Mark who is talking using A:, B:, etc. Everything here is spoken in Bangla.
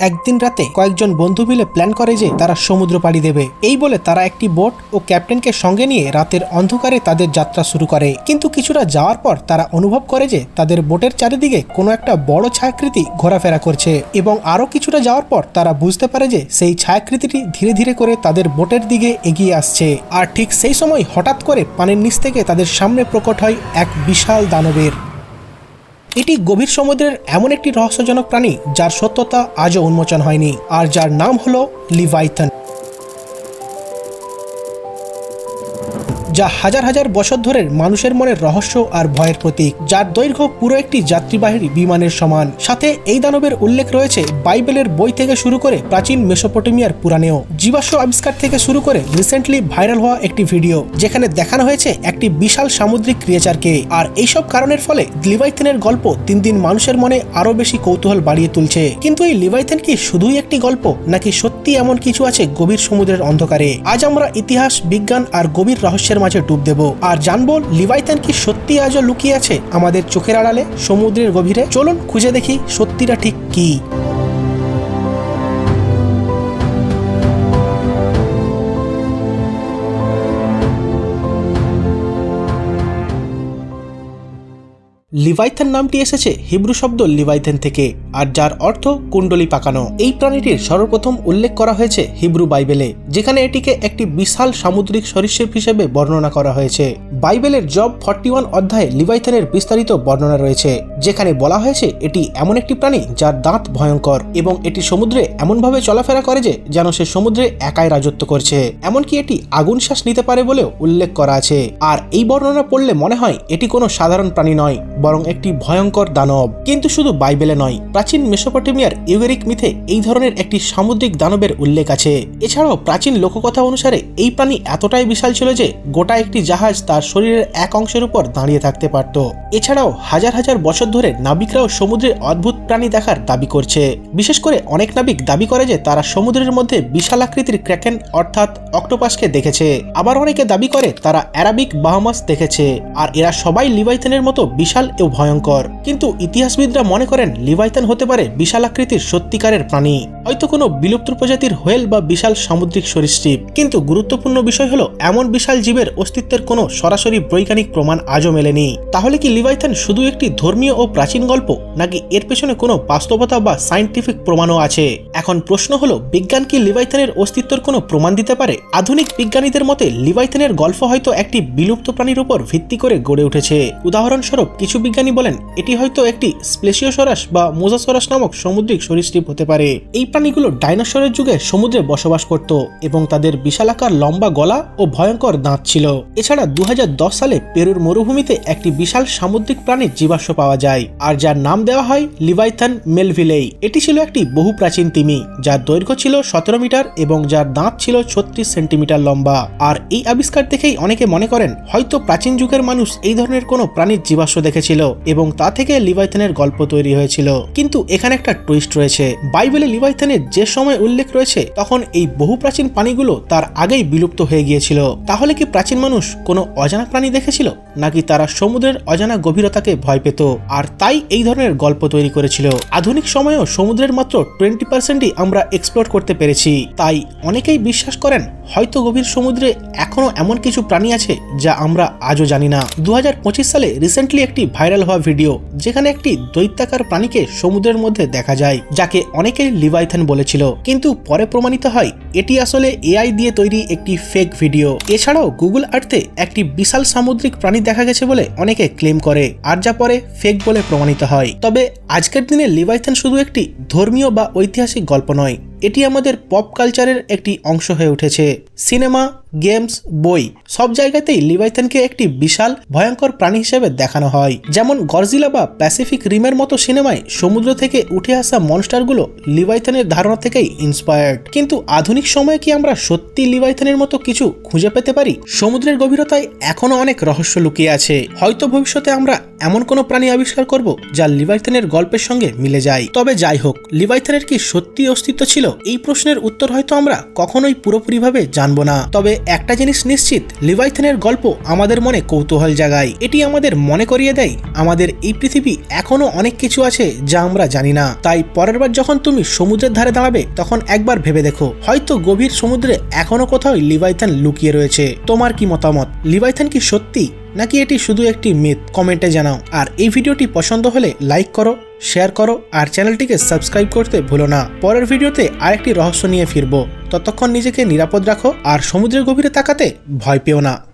A: একদিন রাতে কয়েকজন বন্ধু মিলে প্ল্যান করে যে তারা সমুদ্র পাড়ি দেবে। এই বলে তারা একটি বোট ও ক্যাপ্টেনকে সঙ্গে নিয়ে রাতের অন্ধকারে তাদের যাত্রা শুরু করে। কিন্তু কিছুটা যাওয়ার পর তারা অনুভব করে যে তাদের বোটের চারিদিকে কোনো একটা বড় ছায়াকৃতি ঘোরাফেরা করছে এবং আরও কিছুটা যাওয়ার পর তারা বুঝতে পারে যে সেই ছায়াকৃতিটি ধীরে ধীরে করে তাদের বোটের দিকে এগিয়ে আসছে। আর ঠিক সেই সময় হঠাৎ করে পানির নিচ থেকে তাদের সামনে প্রকট হয় এক বিশাল দানবের। এটি গভীর সমুদ্রের এমন একটি রহস্যজনক প্রাণী যার সত্যতা আজও উন্মোচন হয়নি, আর যার নাম হলো লিভাইথন। যা হাজার হাজার বছর ধরে মানুষের মনে রহস্য আর ভয়ের প্রতীক, যার দৈর্ঘ্য পুরো একটি যাত্রীবাহী বিমানের সমান। সাথে এই দানবের উল্লেখ রয়েছে বাইবেলের বই থেকে শুরু করে প্রাচীন মেসোপটেমিয়ার পুরাণেও। জীবাশ্ম আবিষ্কার থেকে শুরু করে রিসেন্টলি ভাইরাল হওয়া একটি ভিডিও যেখানে দেখানো হয়েছে একটি বিশাল সামুদ্রিক ক্রিয়েচারকে আর এইসব কারণের ফলে লিভাইথেনের গল্প দিন দিন মানুষের মনে আরও বেশি কৌতূহল বাড়িয়ে তুলছে। কিন্তু এই লিভাইথেন কি শুধুই একটি গল্প, নাকি সত্যি এমন কিছু আছে গভীর সমুদ্রের অন্ধকারে? আজ আমরা ইতিহাস, বিজ্ঞান আর গভীর রহস্যের মাঝে ডুব দেব। আর জানব লিভাইতেন কি সত্যি আজও লুকিয়ে আছে আমাদের চোখের আড়ালে, সমুদ্রের গভীরে? চলুন খুঁজে দেখি সত্যিটা ঠিক কি। লিভাইথেন নামটি এসেছে হিব্রু শব্দ লিভাইথেন থেকে, আর যার অর্থ কুণ্ডলি পাকানো। এই প্রাণীটির সর্বপ্রথম উল্লেখ করা হয়েছে হিব্রু বাইবেলে, যেখানে এটিকে একটি বিশাল সামুদ্রিক সরীসৃপ হিসেবে বর্ণনা করা হয়েছে। বাইবেলের জব ফর্টি ওয়ান অধ্যায়ে লিভাইথেনের বিস্তারিত বর্ণনা রয়েছে, যেখানে বলা হয়েছে এটি এমন একটি প্রাণী যার দাঁত ভয়ঙ্কর, এবং এটি সমুদ্রে এমনভাবে চলাফেরা করে যে যেন সে সমুদ্রে একাই রাজত্ব করছে। এমনকি এটি আগুন শ্বাস নিতে পারে বলেও উল্লেখ করা আছে। আর এই বর্ণনা পড়লে মনে হয় এটি কোনো সাধারণ প্রাণী নয় বরং একটি ভয়ঙ্কর দানব। কিন্তু শুধু বাইবেলে নয়, প্রাচীন মেসোপটেমিয়ার ইউগেরিক মিথে এই ধরনের একটি সামুদ্রিক দানবের উল্লেখ আছে। এছাড়াও প্রাচীন লোককথা অনুসারে এই প্রাণী এতটাই বিশাল ছিল যে গোটা একটি জাহাজ তার শরীরের এক অংশের উপর দাঁড়িয়ে থাকতে পারত। এছাড়াও হাজার হাজার বছর ধরে নাবিকরাও সমুদ্রের অদ্ভুত প্রাণী দেখার দাবি করছে। বিশেষ করে অনেক নাবিক দাবি করে যে তারা সমুদ্রের মধ্যে বিশাল আকৃতির ক্র্যাকেন অর্থাৎ অক্টোপাসকে দেখেছে। আবার অনেকে দাবি করে তারা অ্যারাবিক বাহামাস দেখেছে। আর এরা সবাই লিভাইথেনের মতো বিশাল ও ভয়ঙ্কর। কিন্তু ইতিহাসবিদরা মনে করেন লিভাইথান হতে পারে বিশাল আকৃতির সত্যিকারের প্রাণী। হয়তো কোনো বিলুপ্ত প্রজাতির হোয়েল বা বিশাল সামুদ্রিক সরীসৃপ। কিন্তু গুরুত্বপূর্ণ বিষয় হলো, এমন বিশাল জীবের অস্তিত্বের কোনো সরাসরি বৈজ্ঞানিক প্রমাণ আজও মেলেনি। তাহলে কি লিভাইথান শুধু একটি ধর্মীয় ও প্রাচীন গল্প, নাকি এর পেছনে কোনো বাস্তবতা বা সায়েন্টিফিক প্রমাণও আছে? এখন প্রশ্ন হলো, বিজ্ঞান কি লিভাইথানের অস্তিত্বের কোনো প্রমাণ দিতে পারে? আধুনিক বিজ্ঞানীদের মতে লিভাইথানের গল্প হয়তো একটি বিলুপ্ত প্রাণীর উপর ভিত্তি করে গড়ে উঠেছে। উদাহরণস্বরূপ, কিছু বিজ্ঞানী বলেন, এটি হয়তো একটি স্প্লেশিওসরাস বা মোজাসরাস নামক সামুদ্রিক সরীসৃপ হতে পারে। এই প্রাণীগুলো ডাইনোসরের যুগে সমুদ্রে বসবাস করত এবং তাদের বিশালাকার লম্বা গলা ও ভয়ঙ্কর দাঁত ছিল। এছাড়া দুহাজার দশ সালে পেরুর মরুভূমিতে একটি বিশাল সামুদ্রিক প্রাণীর জীবাশ্ম পাওয়া যায়, আর যার নাম দেওয়া হয় লিভাইথান মেলভিলেই। এটি ছিল একটি বহু প্রাচীন তিমি, যার দৈর্ঘ্য ছিল সতেরো মিটার এবং যার দাঁত ছিল ছত্রিশ সেন্টিমিটার লম্বা। আর এই আবিষ্কার দেখেই অনেকে মনে করেন, হয়তো প্রাচীন যুগের মানুষ এই ধরনের কোনো প্রাণীর জীবাশ্ম দেখেছিল। এবং তা থেকে লিভাইথানের গল্প তৈরি হয়েছিল। কিন্তু এখানে একটা টুইস্ট রয়েছে। বাইবেলে লিভাইথানের যে সময় উল্লেখ রয়েছে, তখন এই বহু প্রাচীন প্রাণীগুলো তার আগেই বিলুপ্ত হয়ে গিয়েছিল। তাহলে কি প্রাচীন মানুষ কোনো অজানা প্রাণী দেখেছিল? নাকি তারা সমুদ্রের অজানা গভীরতাকে ভয় পেত? আর তাই এই ধরনের গল্প তৈরি করেছিল। আধুনিক সময়েও সমুদ্রের মাত্র টোয়েন্টি পার্সেন্টই আমরা এক্সপ্লোর করতে পেরেছি। তাই অনেকেই বিশ্বাস করেন, হয়তো গভীর সমুদ্রে এখনও এমন কিছু প্রাণী আছে যা আমরা আজও জানি না। দু হাজার পঁচিশ সালে রিসেন্টলি একটি ভাইরাল হওয়া ভিডিও যেখানে একটি দৈত্যাকার প্রাণীকে সমুদ্রের মধ্যে দেখা যায়, যাকে অনেকে লিভাইথান বলেছিল। কিন্তু পরে প্রমাণিত হয়, এটি আসলে এআই দিয়ে তৈরি একটি ফেক ভিডিও এছাড়াও গুগল আর্থে একটি বিশাল সামুদ্রিক প্রাণী দেখা গেছে বলে অনেকে ক্লেম করে, আর যা পরে ফেক বলে প্রমাণিত হয়। তবে আজকের দিনে লিভাইথান শুধু একটি ধর্মীয় বা ঐতিহাসিক গল্প নয়, এটি আমাদের পপ কালচারের একটি অংশ হয়ে উঠেছে। সিনেমা গেমস, বই, সব জায়গাতেই লিভাইথানকে একটি বিশাল, ভয়ঙ্কর প্রাণী হিসেবে দেখানো হয়। যেমন গরজিলা বা প্যাসিফিক রিমের মতো সিনেমায় সমুদ্র থেকে উঠে আসা মনস্টারগুলো লিভাইথানের ধারণা থেকেই ইন্সপায়ার্ড কিন্তু আধুনিক সময়ে কি আমরা সত্যি লিভাইথানের মতো কিছু খুঁজে পেতে পারি? সমুদ্রের গভীরতায় এখনও অনেক রহস্য লুকিয়ে আছে। হয়তো ভবিষ্যতে আমরা এমন কোনো প্রাণী আবিষ্কার করব যা লিভাইথানের গল্পের সঙ্গে মিলে যায়। তবে যাই হোক, লিভাইথানের কি সত্যি অস্তিত্ব ছিল? এই প্রশ্নের উত্তর হয়তো আমরা কখনোই পুরোপুরিভাবে জানব না। তবে একটা জিনিস নিশ্চিত, লিভাইথেনের গল্প আমাদের মনে কৌতূহল জাগায়। এটি আমাদের মনে করিয়ে দেয়, আমাদের এই পৃথিবী এখনও অনেক কিছু আছে যা আমরা জানি না। তাই পরের বার যখন তুমি সমুদ্রের ধারে দাঁড়াবে, তখন একবার ভেবে দেখো, হয়তো গভীর সমুদ্রে এখনও কোথাও লিভাইথান লুকিয়ে রয়েছে। তোমার কি মতামত? লিভাইথান কি সত্যি, নাকি এটি শুধু একটি মিথ? কমেন্টে জানাও। আর এই ভিডিওটি পছন্দ হলে লাইক করো শেয়ার করো আর চ্যানেলটিকে সাবস্ক্রাইব করতে ভুলো না। পরের ভিডিওতে আরেকটি রহস্য নিয়ে ফিরবো। ততক্ষণ নিজেকে নিরাপদ রাখো আর সমুদ্রের গভীরে তাকাতে ভয় পেও না।